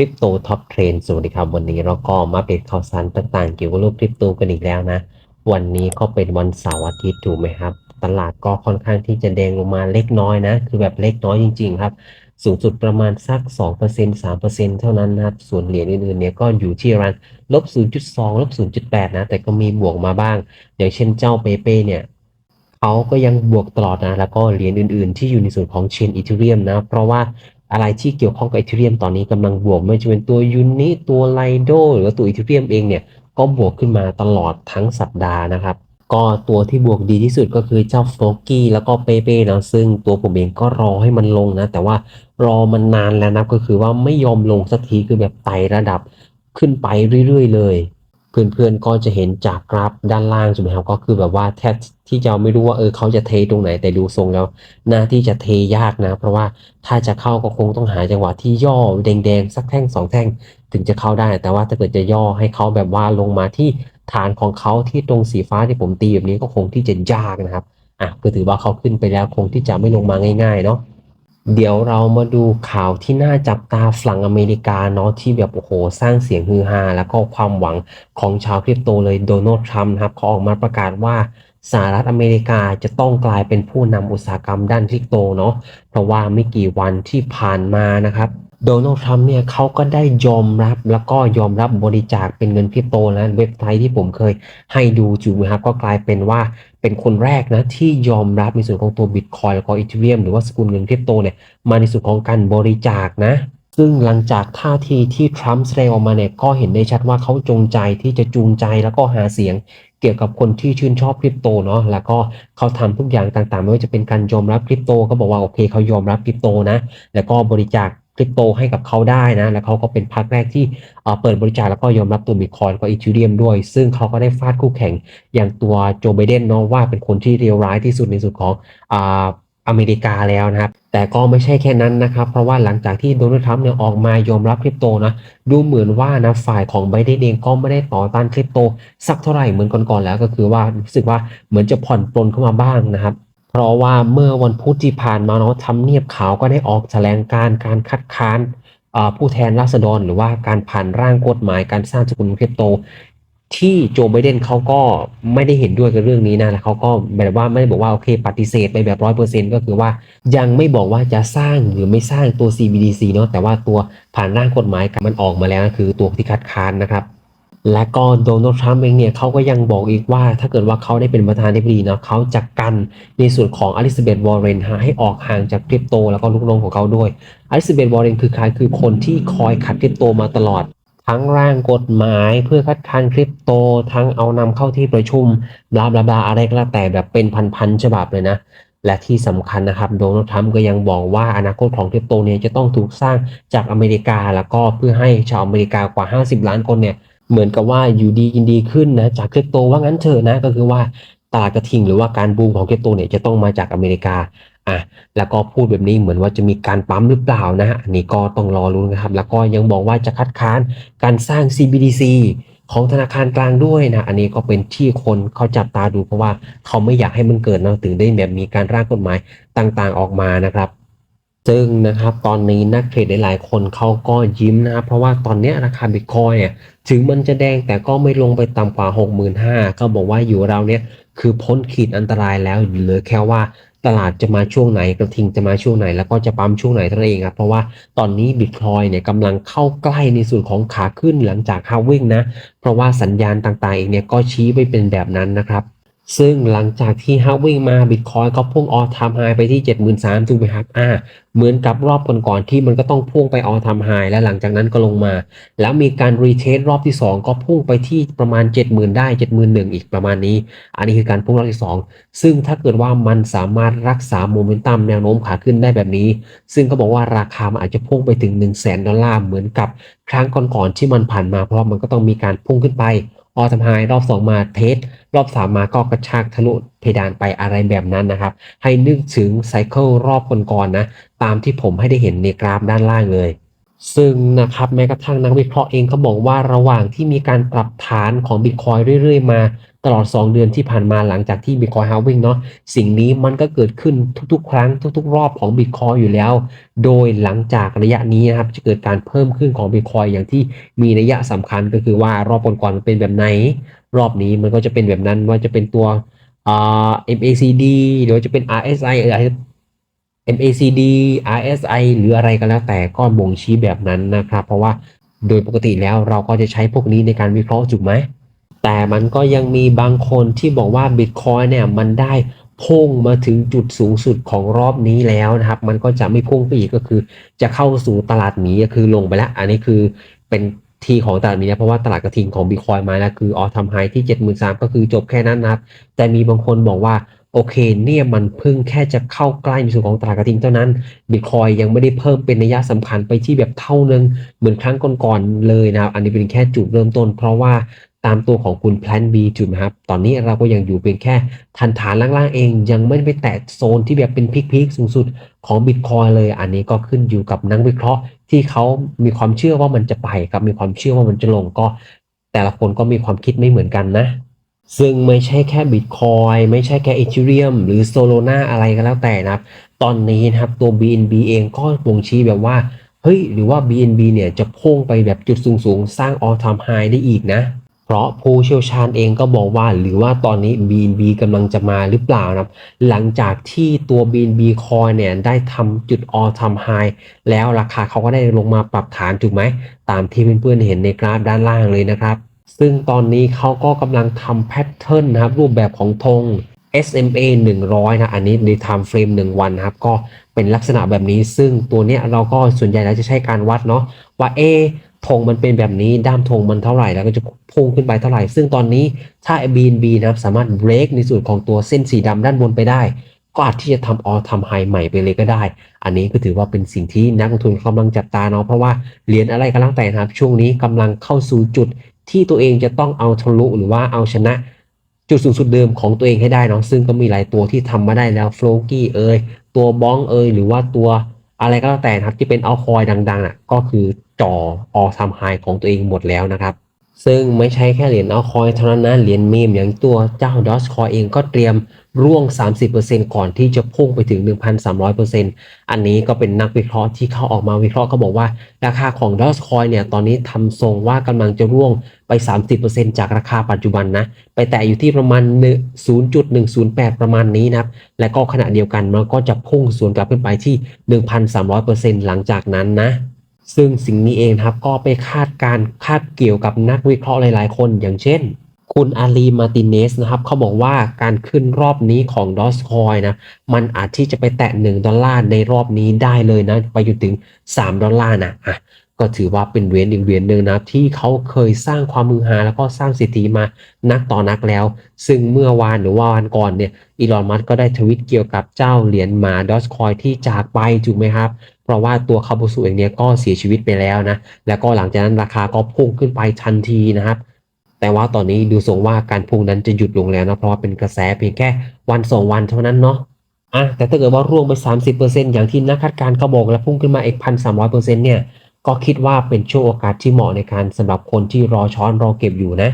ริปโตท็อปเทรนสวัสดีครับ วันนี้เราก็มาเป็นข่าวสารต่างๆ เกี่ยวกับโลกคริปโตกันอีกแล้วนะ วันนี้ก็เป็นวันเสาร์อาทิตย์ถูกไหมครับ ตลาดก็ค่อนข้างที่จะแดงลงมาเล็กน้อยนะ คือแบบเล็กน้อยจริง ๆ ครับ สูงสุดประมาณสัก 2% 3%เท่านั้นนะครับ ส่วนเหรียญอื่นๆเนี่ยก็อยู่ที่ระมาณลบ 0.2 ลบ 0.8 นะ แต่ก็มีบวกมาบ้าง อย่างเช่นเจ้าเปเป้เนี่ยเขาก็ยังบวกตลอดนะ แล้วก็เหรียญอื่นๆ ที่อยู่ในส่วนของเชนอีเทเรียมนะ เพราะว่า อะไรที่เกี่ยวข้องกับอีเทเรียมตอนนี้กำลังบวกไม่ว่าจะเป็นตัวยูนิตัวไลโดหรือว่าตัวอีเทเรียมเองเนี่ยก็บวกขึ้นมาตลอดทั้งสัปดาห์นะครับ ก็ตัวที่บวกดีที่สุดก็คือเจ้าโฟกี้แล้วก็เปเป้นะซึ่งตัวผมเองก็รอให้มันลงนะ แต่ว่ารอมันนานแล้วนะก็คือว่าไม่ยอมลงสักทีคือแบบไต่ระดับขึ้นไปเรื่อยๆ เลย เพื่อนๆก็จะเห็นจากกราฟด้านล่างใช่ไหมครับก็คือแบบว่าแทบที่จะไม่รู้ว่าเออเขาจะเทตรงไหนแต่ดูทรงแล้วหน้าที่จะเทยากนะ เพราะว่าถ้าจะเข้าก็คงต้องหาจังหวะที่ย่อแดงๆสักแท่งสองแท่งถึงจะเข้าได้ แต่ว่าถ้าเกิดจะย่อให้เขาแบบว่าลงมาที่ฐานของเขาที่ตรงสีฟ้าที่ผมตีแบบนี้ก็คงที่จะยากนะครับอะก็ถือว่าเขาขึ้นไปแล้วคงที่จะไม่ลงมาง่าย ๆ เนาะ เดี๋ยวเรามาดูข่าวที่น่าจับตาฝั่งอเมริกาเนาะที่แบบโอ้โหสร้างเสียงฮือฮาแล้วก็ความหวังของชาวคริปโตเลยโดนัลด์ทรัมป์นะครับเขาออกมาประกาศว่าสหรัฐอเมริกาจะต้องกลายเป็นผู้นำอุตสาหกรรมด้านคริปโตเนาะเพราะว่าไม่กี่วันที่ผ่านมานะครับโดนัลด์ทรัมป์เนี่ยเขาก็ได้ยอมรับแล้วก็ยอมรับบริจาคเป็นเงินคริปโตนะเว็บไซต์ที่ผมเคยให้ดูอยู่นะครับก็กลายเป็นว่า เป็นคนแรกนะที่ยอมรับในส่วนของตัวบิตคอยแล้วก็อีเทเรียมหรือว่าสกุลเงินคริปโตเนี่ยมาในส่วนของการบริจาคนะ ซึ่งหลังจากท่าทีที่ทรัมป์แสดงออกมาเนี่ยก็เห็นได้ชัดว่าเขาจงใจที่จะจูงใจแล้วก็หาเสียงเกี่ยวกับคนที่ชื่นชอบคริปโตเนาะ แล้วก็เขาทำทุกอย่างต่างๆ ไม่ว่าจะเป็นการยอมรับคริปโต ก็บอกว่าโอเคเขายอมรับคริปโตนะ แล้วก็บริจาค คริปโตให้กับเขาได้นะ แล้วเขาก็เป็นพรรคแรกที่เปิดบริจาคแล้วก็ยอมรับตัวบิตคอยแล้วก็อีทูเรียมด้วย ซึ่งเขาก็ได้ฟาดคู่แข่งอย่างตัวโจไบเดนเนาะว่าเป็นคนที่เลวร้ายที่สุดในสุดของอ่าอเมริกาแล้วนะครับ แต่ก็ไม่ใช่แค่นั้นนะครับ เพราะว่าหลังจากที่โดนัลด์ทรัมป์เนี่ยออกมายอมรับคริปโตนะ ดูเหมือนว่านะฝ่ายของไบเดนเองก็ไม่ได้ต่อต้านคริปโต สักเท่าไหร่เหมือนก่อนๆแล้วก็คือว่ารู้สึกว่าเหมือนจะผ่อนปลนเข้ามาบ้างนะครับ เพราะว่าเมื่อวันพุธที่ผ่านมาเนาะทำเนียบขาวก็ได้ออกแถลงการการคัดค้านผู้แทนราษฎรหรือว่าการผ่านร่างกฎหมายการสร้างสกุลคริปโต ที่โจไบเดนเขาก็ไม่ได้เห็นด้วยกับเรื่องนี้นะแล้วเขาก็แบบว่าไม่ได้บอกว่าโอเคปฏิเสธไปแบบร้อยเปอร์เซ็นต์ก็คือว่ายังไม่บอกว่าจะสร้างหรือไม่สร้างตัว CBDC เนาะแต่ว่าตัวผ่านร่างกฎหมายมันออกมาแล้วคือตัวที่คัดค้านนะครับ และก็โดนัลด์ทรัมป์เองเนี่ยเขาก็ยังบอกอีกว่า ถ้าเกิดว่าเขาได้เป็นประธานาธิบดีเนาะเขาจะกันในส่วนของอลิซาเบธวอร์เรนให้ออกห่างจากคริปโต แล้วก็ลูกน้องของเขาด้วยอลิซาเบธวอร์เรนคือใครคือคนที่คอยขัดคริปโตมาตลอด ทั้งร่างกฎหมายเพื่อคัดค้านคริปโต ทั้งเอานำเข้าที่ประชุมบลาบลาบลาอะไรก็แล้วแต่แบบเป็นพันๆฉบับเลยนะและที่สำคัญนะครับโดนัลด์ทรัมป์ก็ยังบอกว่าอนาคตของคริปโตเนี่ยจะต้องถูกสร้างจากอเมริกา แล้วก็เพื่อให้ชาวอเมริกากว่า 50 ล้านคนเนี่ย เหมือนกับว่าอยู่ดีกินดีขึ้นนะจากคริปโตว่างั้นเถอะนะก็คือว่าตลาดกระทิงหรือว่าการบูมของคริปโตเนี่ยจะต้องมาจากอเมริกาอะแล้วก็พูดแบบนี้เหมือนว่าจะมีการปั๊มหรือเปล่านะอันนี้ก็ต้องรอรุ้นนะครับ แล้วก็ยังบอกว่าจะคัดค้านการสร้าง CBDC ของธนาคารกลางด้วยนะ อันนี้ก็เป็นที่คนเขาจับตาดูเพราะว่าเขาไม่อยากให้มันเกิดนะถึงได้แบบมีการร่างกฎหมายต่างๆออกมานะครับ ซึ่งนะครับตอนนี้นักเทรดหลายๆคนเขาก็ยิ้มนะครับ เพราะว่าตอนนี้ราคาบิตคอยเนี่ยถึงมันจะแดงแต่ก็ไม่ลงไปต่ำกว่า 65,000ก็บอกว่าอยู่เราเนี่ยคือพ้นขีดอันตรายแล้วอยู่เลยแค่ว่าตลาดจะมาช่วงไหนกระทิงจะมาช่วงไหน แล้วก็จะปั๊มช่วงไหนเท่านั้นเองครับเพราะว่าตอนนี้บิตคอยเนี่ยกำลังเข้าใกล้ในส่วนของขาขึ้นหลังจากฮาวิ่งนะ เพราะว่าสัญญาณต่างๆเองเนี่ยก็ชี้ไปเป็นแบบนั้นนะครับ ซึ่งหลังจากที่ฮาวิ่งมาบิตคอยก็พุ่งออทามไฮไปที่ 73,000ถูกไหมครับอ่าเหมือนกับรอบก่อนๆที่มันก็ต้องพุ่งไปออทามไฮและหลังจากนั้นก็ลงมา แล้วมีการรีเทสรอบที่ 2 ก็พุ่งไปที่ประมาณ 70,000 ได้ 71,000 อีกประมาณนี้ อันนี้คือการพุ่งรอบที่ 2 ซึ่งถ้าเกิดว่ามันสามารถรักษาโมเมนตัมแนวโน้มขาขึ้นได้แบบนี้ ซึ่งเขาบอกว่าราคามันอาจจะพุ่งไปถึง 1 0 0 0 0แดอลลาร์เหมือนกับครั้งก่อนๆที่มันผ่านมาเพราะมันก็ต้องมีการพุ่งขึ้นไป ออทำไฮรอบ 2 มาเทสรอบ 3 มาก็กระชากทะลุเพดานไปอะไรแบบนั้นนะครับ ให้นึกถึงไซเคิลรอบก่อนๆนะตามที่ผมให้ได้เห็นในกราฟด้านล่างเลย ซึ่งนะครับแม้กระทั่งนักวิเคราะห์เองก็บอกว่าระหว่างที่มีการปรับฐานของ Bitcoin เรื่อยๆ มาตลอด 2 เดือนที่ผ่านมาหลังจากที่ Bitcoin halving เนาะสิ่งนี้มันก็เกิดขึ้นทุกๆ ครั้งทุกๆ รอบของ Bitcoin อยู่แล้ว โดยหลังจากระยะนี้นะครับจะเกิดการเพิ่มขึ้นของ Bitcoin อย่างที่มีนัยสำคัญก็คือว่ารอบก่อนๆมันเป็นแบบไหน รอบนี้มันก็จะเป็นแบบนั้นว่าจะเป็นตัวอ่า MACD หรือจะเป็น RSI เออ MACD RSI หรืออะไรก็แล้วแต่ก็บ่งชี้แบบนั้นนะครับ เพราะว่าโดยปกติแล้วเราก็จะใช้พวกนี้ในการวิเคราะห์ถูกไหม แต่มันก็ยังมีบางคนที่บอกว่า Bitcoin เนี่ยมันได้พุ่งมาถึงจุดสูงสุดของรอบนี้แล้วนะครับ มันก็จะไม่พุ่งไปอีกก็คือ จะเข้าสู่ตลาดหมีก็คือลงไปแล้ว อันนี้คือเป็นทีของตลาดหมีนะเพราะว่าตลาดกระทิงของ Bitcoin มาแล้วคือออทำไฮที่ 73,000ก็คือจบแค่นั้นนะครับ แต่มีบางคนบอกว่า โอเคเนี่ยมันเพิ่งแค่จะเข้าใกล้ในส่วนของตลาดกระทิงเท่านั้นบิตคอยยังไม่ได้เพิ่มเป็นนัยสำคัญไปที่แบบเท่านึงเหมือนครั้งก่อนๆเลยนะครับ อันนี้เป็นแค่จุดเริ่มต้น เพราะว่าตามตัวของคุณ Plan B จุดนะครับ ตอนนี้เราก็ยังอยู่เป็นแค่ฐานฐานล่างๆเอง ยังไม่ได้ไปแตะโซนที่แบบเป็นพีคๆสูงสุดของบิตคอยเลย อันนี้ก็ขึ้นอยู่กับนักวิเคราะห์ที่เขามีความเชื่อว่ามันจะไปกับมีความเชื่อว่ามันจะลงก็ แต่ละคนก็มีความคิดไม่เหมือนกันนะ ซึ่งไม่ใช่แค่ Bitcoin ไม่ใช่แค่ Ethereum หรือ Solana อะไรก็แล้วแต่นะครับ ตอนนี้นะครับตัว BNB เองก็บ่งชี้แบบว่า เฮ้ย หรือว่า BNB เนี่ยจะพุ่งไปแบบจุดสูงๆสร้าง all time high ได้อีกนะ เพราะผู้เชี่ยวชาญเองก็บอกว่าหรือว่าตอนนี้ BNB กำลังจะมาหรือเปล่านะครับ หลังจากที่ตัว BNB Coin เนี่ยได้ทำจุด all time high แล้วราคาเขาก็ได้ลงมาปรับฐานถูกไหม ตามที่เพื่อนๆเห็นในกราฟด้านล่างเลยนะครับ ซึ่งตอนนี้เขาก็กำลังทำแพทเทิร์นนะครับ รูปแบบของธง SMA 100 นะ อันนี้ใน time frame 1 วันนะครับ ก็เป็นลักษณะแบบนี้ ซึ่งตัวเนี้ยเราก็ส่วนใหญ่แล้วจะใช้การวัดเนาะว่าเอธงมันเป็นแบบนี้ ด้ามธงมันเท่าไหร่ แล้วก็จะพุ่งขึ้นไปเท่าไหร่ ซึ่งตอนนี้ถ้า BNB นะครับสามารถ break ในส่วนของตัวเส้นสีดำด้านบนไปได้ ก็อาจที่จะทำออทำไฮใหม่ไปเลยก็ได้ อันนี้ก็ถือว่าเป็นสิ่งที่นักลงทุนกำลังจับตาเนาะ เพราะว่าเหรียญอะไรก็แล้วแต่นะครับ ช่วงนี้กำลังเข้าสู่จุด ที่ตัวเองจะต้องเอาทะลุหรือว่าเอาชนะจุดสูงสุดเดิมของตัวเองให้ได้เนาะซึ่งก็มีหลายตัวที่ทำมาได้แล้วโฟลกี้เอยตัวบ้องเอยหรือว่าตัวอะไรก็แล้วแต่นะครับที่เป็นเอาคอยดังๆอะก็คือจ่อออทำไฮของตัวเองหมดแล้วนะครับ ซึ่งไม่ใช่แค่เหรียญเอาคอยเท่านั้นนะเหรียญมีมอย่างตัวเจ้าดอสคอยเองก็เตรียม ร่วง 30%ก่อนที่จะพุ่งไปถึง 1,300%อันนี้ก็เป็นนักวิเคราะห์ที่เขาออกมาวิเคราะห์ก็บอกว่า ราคาของดอ g คอยเนี่ยตอนนี้ทำทรงว่ากำลังจะร่วงไป 30%จากราคาปัจจุบันนะ ไปแตะอยู่ที่ประมาณ 0.108 ประมาณนี้นะและก็ขณะเดียวกันมันก็จะพุ่งสวนกลับขึ้นไปที่ 1,300%หลังจากนั้นนะซึ่งสิ่งนี้เองครับก็ไปคาดการคาดเกี่ยวกับนักวิเคราะห์หลาย ๆ คนอย่างเช่น คุณอาลีมาติเนสนะครับเขาบอกว่าการขึ้นรอบนี้ของดอสคอยนะ มันอาจที่จะไปแตะ 1 ดอลลาร์ในรอบนี้ได้เลยนะ ไปจนถึง 3 ดอลลาร์นะอะก็ถือว่าเป็นเหรียญอีกเหรียญหนึ่งนะที่เขาเคยสร้างความมือหาแล้วก็สร้างสิทธิมานักต่อนักแล้ว ซึ่งเมื่อวานหรือว่าวันก่อนเนี่ยอีลอนมัสก็ได้ทวิตเกี่ยวกับเจ้าเหรียญหมาดอสคอยที่จากไปถูกไหมครับ เพราะว่าตัวคาบูสุเองเนี่ยก็เสียชีวิตไปแล้วนะ แล้วก็หลังจากนั้นราคาก็พุ่งขึ้นไปทันทีนะครับ แต่ว่าตอนนี้ดูทรงว่าการพุ่งนั้นจะหยุดลงแล้วนะเพราะว่าเป็นกระแสเพียงแค่วันสองวันเท่านั้นเนาะอะแต่ถ้าเกิดว่าร่วงไป 30%อย่างที่นักคาดการณ์เขาบอกแล้วพุ่งขึ้นมาอีกพันสามร้อยเปอร์เซ็นต์เนี่ยก็คิดว่าเป็นช่วงโอกาสที่เหมาะในการสำหรับคนที่รอช้อนรอเก็บอยู่นะ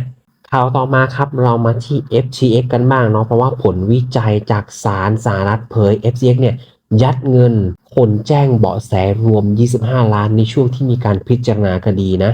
ข่าวต่อมาครับเรามาที่ FTX กันบ้างเนาะเพราะว่าผลวิจัยจากศาลสหรัฐเผย FTX เนี่ยยัดเงินคนแจ้งเบาะแสรวม 25 ล้านในช่วงที่มีการพิจารณาคดีนะ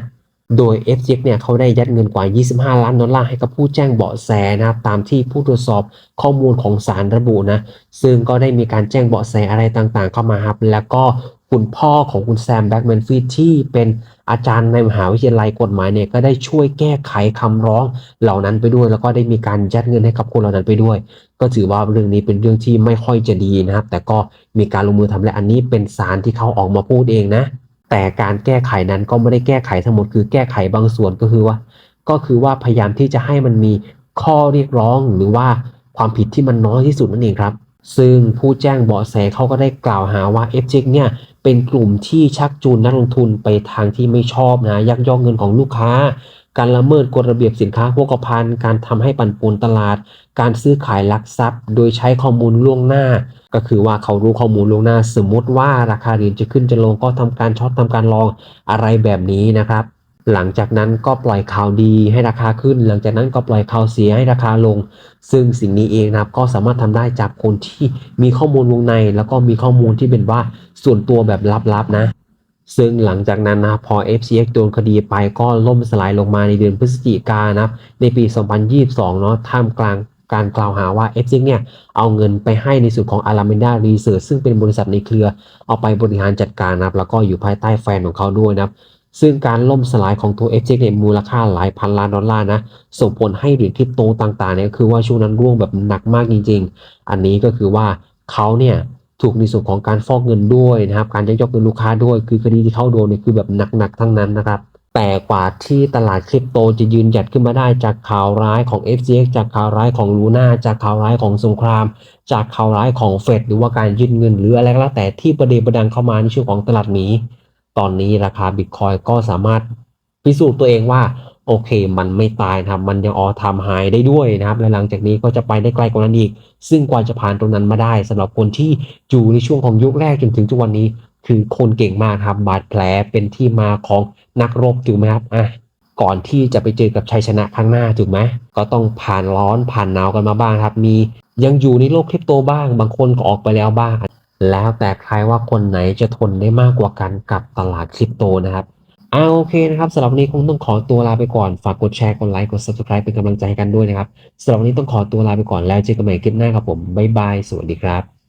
โดย FTX เนี่ยเขาได้ยัดเงินกว่า 25 ล้านดอลลาร์ให้กับผู้แจ้งเบาะแสนะครับตามที่ผู้ตรวจสอบข้อมูลของศาลระบุนะ ซึ่งก็ได้มีการแจ้งเบาะแสอะไรต่างๆ เข้ามาครับ แล้วก็คุณพ่อของคุณแซมแบ็กแมนฟีที่เป็นอาจารย์ในมหาวิทยาลัยกฎหมายเนี่ยก็ได้ช่วยแก้ไขคำร้องเหล่านั้นไปด้วย แล้วก็ได้มีการยัดเงินให้กับคนเหล่านั้นไปด้วย ก็ถือว่าเรื่องนี้เป็นเรื่องที่ไม่ค่อยจะดีนะครับ แต่ก็มีการลงมือทำและอันนี้เป็นสารที่เขาออกมาพูดเองนะ แต่การแก้ไขนั้นก็ไม่ได้แก้ไขทั้งหมดคือแก้ไขบางส่วนก็คือว่า ก็คือว่าพยายามที่จะให้มันมีข้อเรียกร้องหรือว่าความผิดที่มันน้อยที่สุดนั่นเองครับ ซึ่งผู้แจ้งเบาะแสเขาก็ได้กล่าวหาว่า f อ x เนี่ยเป็นกลุ่มที่ชักจูงนักลงทุนไปทางที่ไม่ชอบนะยักยอกเงินของลูกค้า การละเมิดกฎระเบียบสินค้าโภคภัณฑ์การทำให้ปั่นป่วนตลาด การซื้อขายลักทรัพย์ โดยใช้ข้อมูลล่วงหน้า ก็คือว่าเขารู้ข้อมูลล่วงหน้า สมมติว่าราคาเหรียญจะขึ้นจะลงก็ทำการช็อตทำการลองอะไรแบบนี้นะครับ หลังจากนั้นก็ปล่อยข่าวดีให้ราคาขึ้น หลังจากนั้นก็ปล่อยข่าวเสียให้ราคาลง ซึ่งสิ่งนี้เองนะครับก็สามารถทำได้จากคนที่มีข้อมูลวงใน แล้วก็มีข้อมูลที่เป็นว่าส่วนตัวแบบลับๆนะ ซึ่งหลังจากนั้นนะพอ FCX โดนคดีไปก็ล่มสลายลงมาในเดือนพฤศจิกายนนะในปี 2022 เนาะท่ามกลางการกล่าวหาว่า FCX เนี่ยเอาเงินไปให้ในส่วนของ Alameda Research ซึ่งเป็นบริษัทในเครือเอาไปบริหารจัดการนะครับแล้วก็อยู่ภายใต้แฟนของเขาด้วยนะครับซึ่งการล่มสลายของตัว FTX เนี่ยมูลค่าหลายพันล้านดอลลาร์นะส่งผลให้เหรียญคริปโตต่างๆเนี่ยก็คือว่าช่วงนั้นร่วงแบบหนักมากจริงๆ อันนี้ก็คือว่าเขาเนี่ย ถูกในส่วนของการฟอกเงินด้วยนะครับ การยักยอกเงินลูกค้าด้วย คือคดีที่เข้าโดนเนี่ยคือแบบหนักๆทั้งนั้นนะครับ แต่กว่าที่ตลาดคริปโตจะยืนหยัดขึ้นมาได้จากข่าวร้ายของ FTX จากข่าวร้ายของลูน่าจากข่าวร้ายของสงคราม จากข่าวร้ายของเฟดหรือว่าการยืดเงินหรืออะไรก็แล้วแต่ที่ประเดประดังเข้ามาในช่วงของตลาดนี้ตอนนี้ราคาบิตคอยก็สามารถพิสูจน์ตัวเองว่า โอเค มันไม่ตายนะครับ มันยังออทำหายได้ด้วยนะครับ และหลังจากนี้ก็จะไปได้ไกลกว่านั้นอีก ซึ่งกว่าจะผ่านตรงนั้นมาได้สำหรับคนที่อยู่ในช่วงของยุคแรกจนถึงทุกวันนี้ คือคนเก่งมากครับ บาดแผลเป็นที่มาของนักรบถูกไหมครับ อะ ก่อนที่จะไปเจอกับชัยชนะข้างหน้าถูกไหม ก็ต้องผ่านร้อนผ่านหนาวกันมาบ้างครับ มียังอยู่ในโลกคริปโตบ้าง บางคนก็ออกไปแล้วบ้าง แล้วแต่ใครว่าคนไหนจะทนได้มากกว่ากันกับตลาดคริปโตนะครับ อ่าโอเคนะครับสำหรับวันนี้คงต้องขอตัวลาไปก่อนฝากกดแชร์กดไลค์กด subscribe เป็นกำลังใจให้กันด้วยนะครับสำหรับวันนี้ต้องขอตัวลาไปก่อนแล้วเจอกันใหม่คลิปหน้าครับผมบ๊ายบายสวัสดีครับ